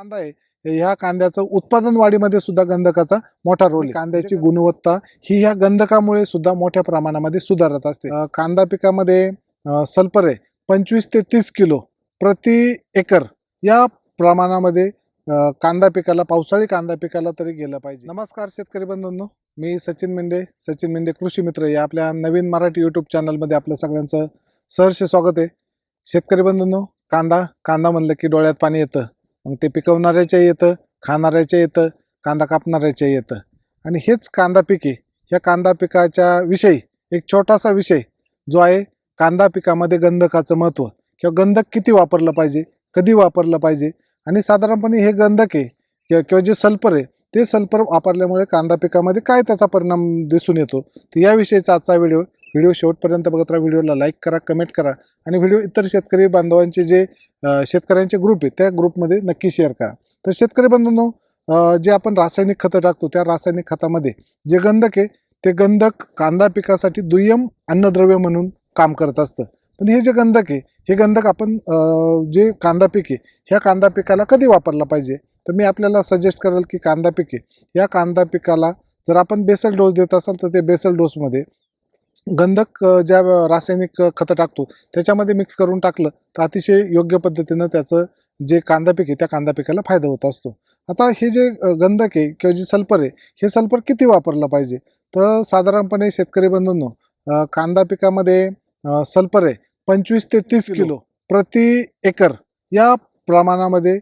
कांदा आहे ह्या कांद्याचं उत्पादन वाढीमध्ये सुद्धा गंधकाचा मोठा रोल आहे. कांद्याची गुणवत्ता ही ह्या गंधकामुळे सुद्धा मोठ्या प्रमाणामध्ये सुधारत असते. कांदा पिकामध्ये सल्फर आहे पंचवीस ते तीस किलो प्रति एकर या प्रमाणामध्ये कांदा पिकाला पावसाळी कांदा पिकाला तरी गेलं पाहिजे. नमस्कार शेतकरी बंधूंनो मी सचिन मेंढे सचिन मेंढे कृषी मित्र या आपल्या नवीन मराठी यूट्यूब चॅनलमध्ये आपल्या सगळ्यांचं सहर्ष स्वागत आहे. शेतकरी बंधूंनो कांदा कांदा म्हणलं की डोळ्यात पाणी येतं. मग ते पिकवणाऱ्याच्या येतं खाणाऱ्याच्या येतं कांदा कापणाऱ्याच्या येतं आणि हेच कांदा पिके. ह्या कांदा पिकाच्या विषयी एक छोटासा विषय जो आहे कांदा पिकामध्ये गंधकाचं महत्त्व किंवा गंधक किती वापरलं पाहिजे कधी वापरलं पाहिजे? आणि साधारणपणे हे गंधक आहे किंवा किंवा जे सल्फर आहे ते सल्फर वापरल्यामुळे कांदा पिकामध्ये काय त्याचा परिणाम दिसून येतो? तर याविषयीचा आजचा व्हिडिओ व्हिडिओ शेवटपर्यंत बघत राहा. व्हिडिओला लाईक करा कमेंट करा. आणि व्हिडिओ इतर शेतकरी बांधवांचे जे शेतकऱ्यांचे ग्रुप आहे त्या ग्रुपमध्ये नक्की शेअर करा. तर शेतकरी बंधूंनो जे आपण रासायनिक खतं टाकतो त्या रासायनिक खतामध्ये जे गंधक आहे ते गंधक कांदा पिकासाठी दुय्यम अन्नद्रव्य म्हणून काम करत असतं. पण हे जे गंधक आहे हे गंधक आपण जे कांदा पीक आहे ह्या कांदा पिकाला कधी वापरला पाहिजे? तर मी आपल्याला सजेस्ट करेल की कांदा पिके या कांदा पिकाला जर आपण बेसल डोस देत असाल तर ते बेसल डोसमध्ये गंधक ज्या रासायनिक खतं टाकतो त्याच्यामध्ये मिक्स करून टाकलं तर अतिशय योग्य पद्धतीनं त्याचं जे कांदा पीक आहे त्या कांदा पिकाला फायदा होत असतो. आता हे जे गंधक आहे किंवा जे सल्फर आहे हे सल्फर किती वापरलं पाहिजे? तर साधारणपणे शेतकरी बंधूंनो कांदा पिकामध्ये सल्फर आहे पंचवीस ते तीस किलो. प्रति एकर. या प्रमाणामध्ये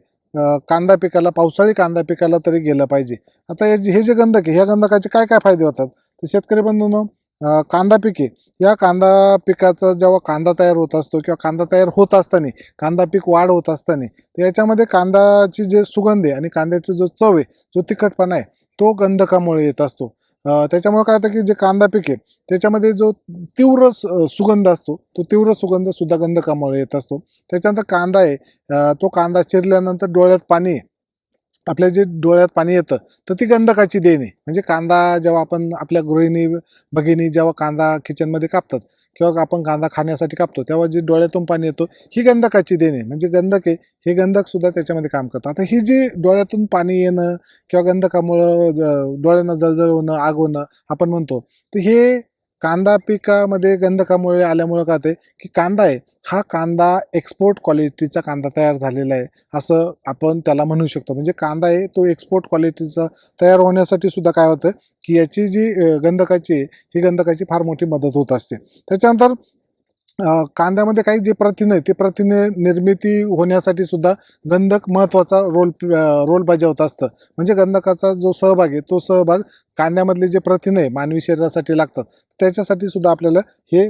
कांदा पिकाला पावसाळी कांदा पिकाला तरी गेलं पाहिजे. आता हे जे हे जे गंधक आहे ह्या गंधकाचे काय काय फायदे होतात? तर शेतकरी बंधूंनो कांदा पिके. या कांदा पिकाचा जेव्हा कांदा तयार होत असतो किंवा कांदा तयार होत असताना कांदा पीक वाढ होत असताना तर याच्यामध्ये कांदाची जे सुगंध आहे आणि कांद्याची जो चव आहे जो तिखटपणा आहे तो गंधकामुळे येत असतो. त्याच्यामुळे काय होतं की जे कांदा पीक आहे त्याच्यामध्ये जो तीव्र सुगंध असतो तो तीव्र सुगंध सुद्धा गंधकामुळे येत असतो. त्याच्यानंतर कांदा आहे तो कांदा चिरल्यानंतर डोळ्यात पाणी आहे. आपल्या जे डोळ्यात पाणी येतं तर ती गंधकाची देण. आहे म्हणजे कांदा जेव्हा आपण आपल्या गृहिणी भगिनी जेव्हा कांदा किचनमध्ये कापतात किंवा आपण कांदा खाण्यासाठी कापतो तेव्हा जे डोळ्यातून पाणी येतो ही गंधकाची देणे. म्हणजे गंधक आहे हे गंधक सुद्धा त्याच्यामध्ये काम करतं. आता ही जी डोळ्यातून पाणी येणं किंवा गंधकामुळं ज- डोळ्यांना जळजळ होणं आग होणं आपण म्हणतो तर हे कांदा पिकामध्ये गंधकामुळे आल्यामुळं काय ते की कांदा आहे हा कांदा एक्सपोर्ट क्वालिटीचा कांदा तयार झालेला आहे असं आपण त्याला म्हणू शकतो. म्हणजे कांदा आहे तो एक्सपोर्ट क्वालिटीचा तयार होण्यासाठी सुद्धा काय होतं की याची जी गंधकाची आहे, ही गंधकाची फार मोठी मदत होत असते. त्याच्यानंतर कांद्यामध्ये काही जे प्रथिने आहे ते प्रथिने निर्मिती होण्यासाठी सुद्धा गंधक महत्त्वाचा रोल रोल बजावत असतं. म्हणजे गंधकाचा जो सहभाग आहे तो सहभाग कांद्यामधले जे प्रथिने आहे मानवी शरीरासाठी लागतात. त्याच्यासाठी सुद्धा आपल्याला हे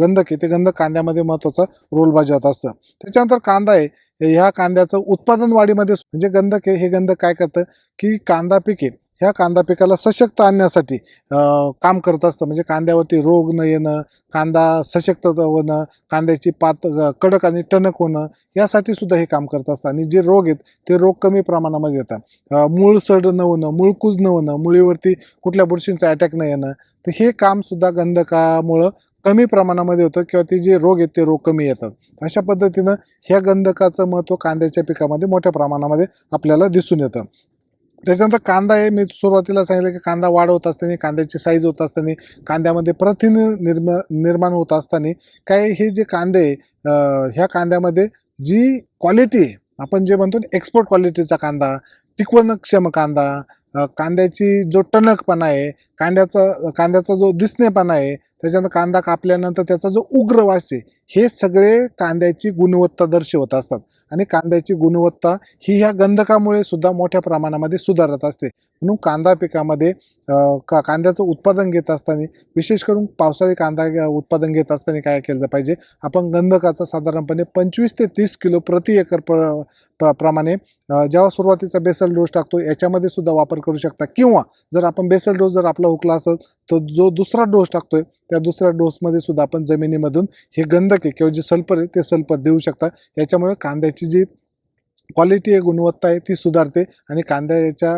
गंधक आहे ते गंधक कांद्यामध्ये महत्त्वाचा रोल बजावत असतं. त्याच्यानंतर कांदा आहे ह्या कांद्याचं उत्पादन वाढीमध्ये म्हणजे गंधक आहे हे गंधक काय करतं की कांदा पिके ह्या कांदा पिकाला सशक्त आणण्यासाठी काम करत असतं. म्हणजे कांद्यावरती रोग न येणं कांदा सशक्त होणं कांद्याची पात कडक आणि टणक होणं यासाठी सुद्धा हे काम करत असतं. आणि जे रोग आहेत ते रोग कमी प्रमाणामध्ये येतात. मूळ सड न होणं मूळकूज न होणं मुळीवरती कुठल्या बुरशींचा अटॅक न येणं तर हे कामसुद्धा गंधकामुळं कमी प्रमाणामध्ये होतं किंवा ते जे रोग आहेत ते रोग कमी येतात. अशा पद्धतीनं ह्या गंधकाचं महत्त्व कांद्याच्या पिकामध्ये मोठ्या प्रमाणामध्ये आपल्याला दिसून येतं. त्याच्यानंतर कांदा आहे मी सुरुवातीला सांगितलं की कांदा वाढ होत असताना कांद्याची साईज होत असताना कांद्यामध्ये प्रथिन निर्म निर्माण होत असताना काय हे जे कांदे आहे, ह्या कांद्यामध्ये जी क्वालिटी आहे आपण जे म्हणतो एक्सपोर्ट क्वालिटीचा कांदा टिकवणक्षम कांदा कांद्याची जो टणकपणा आहे कांद्याचा कांद्याचा जो दिसणेपणा आहे त्याच्यानंतर कांदा कापल्यानंतर त्याचा जो उग्र वास आहे हे सगळे कांद्याची गुणवत्ता दर्शवत असतात. आणि कांद्याची गुणवत्ता ही ह्या गंधकामुळे सुद्धा मोठ्या प्रमाणामध्ये सुधारत असते. म्हणून कांदा पिकामध्ये का कांद्याचं उत्पादन घेत असताना विशेष करून पावसाळी कांदा उत्पादन घेत असताना काय केलं पाहिजे? आपण गंधकाचा साधारणपणे पंचवीस ते तीस किलो प्रति एकर प्र प्र- प्रमाणे जेव्हा सुरुवातीचा बेसल डोस टाकतो याच्यामध्ये सुद्धा वापर करू शकता. किंवा जर आपण बेसल डोस जर आपला हुकला असेल तर जो दुसरा डोस टाकतोय त्या दुसऱ्या डोसमध्ये सुद्धा आपण जमिनीमधून हे गंधक आहे किंवा जे सल्फर आहे ते सल्फर देऊ शकता. याच्यामुळे कांद्याची जी क्वालिटी आहे गुणवत्ता आहे ती सुधारते आणि कांद्याच्या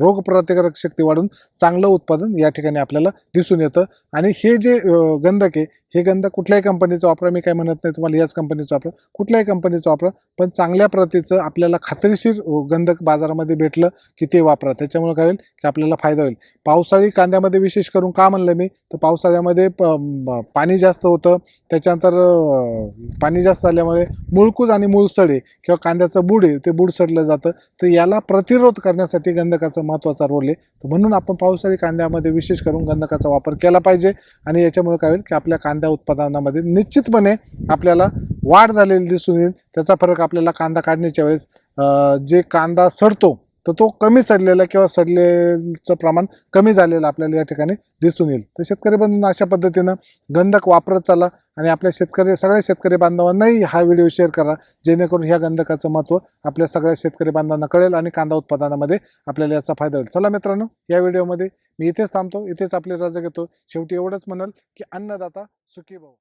रोगप्रतिकारक शक्ती वाढून चांगलं उत्पादन या ठिकाणी आपल्याला दिसून येतं. आणि हे जे गंधक आहे हे गंध कुठल्याही कंपनीचं वापरा मी काय म्हणत नाही तुम्हाला याच कंपनीचं वापरा. कुठल्याही कंपनीचं वापरा पण चांगल्या प्रतीचं आपल्याला खात्रीशीर गंधक बाजारामध्ये भेटलं की ते वापरा. त्याच्यामुळे काय होईल की आपल्याला फायदा होईल. पावसाळी कांद्यामध्ये विशेष करून का म्हणलं मी? तर पावसाळ्यामध्ये प- पाणी जास्त होतं. त्याच्यानंतर पाणी जास्त झाल्यामुळे मुळकूज आणि मुळसडे किंवा कांद्याचं बुड आहे ते बुड सडलं जातं. तर याला प्रतिरोध करण्यासाठी गंधकाचा महत्त्वाचा रोल आहे. तर म्हणून आपण पावसाळी कांद्यामध्ये विशेष करून गंधकाचा वापर केला पाहिजे. आणि याच्यामुळे काय होईल की आपल्या कांद्या कांदा उत्पादनामध्ये निश्चितपणे आपल्याला वाढ झालेली दिसून येईल. त्याचा फरक आपल्याला कांदा काढण्याच्या वेळेस जे कांदा सडतो तर तो कमी सडलेला किंवा सडलेचं प्रमाण कमी झालेलं आपल्याला या ठिकाणी दिसून येईल. तर शेतकरी बंधूंनो अशा पद्धतीनं गंधक वापरत चाला आणि आपल्या शेतकरी सगळ्या शेतकरी बांधवांनाही हा व्हिडिओ शेअर करा जेणेकरून ह्या गंधकाचं महत्त्व आपल्या सगळ्या शेतकरी बांधवांना कळेल आणि कांदा उत्पादनामध्ये आपल्याला याचा फायदा होईल. चला मित्रांनो या व्हिडिओमध्ये मी इथेच थांबतो इथेच आपली रजा घेतो. शेवटी एवढंच म्हणाल की अन्नदाता सुखी भाऊ.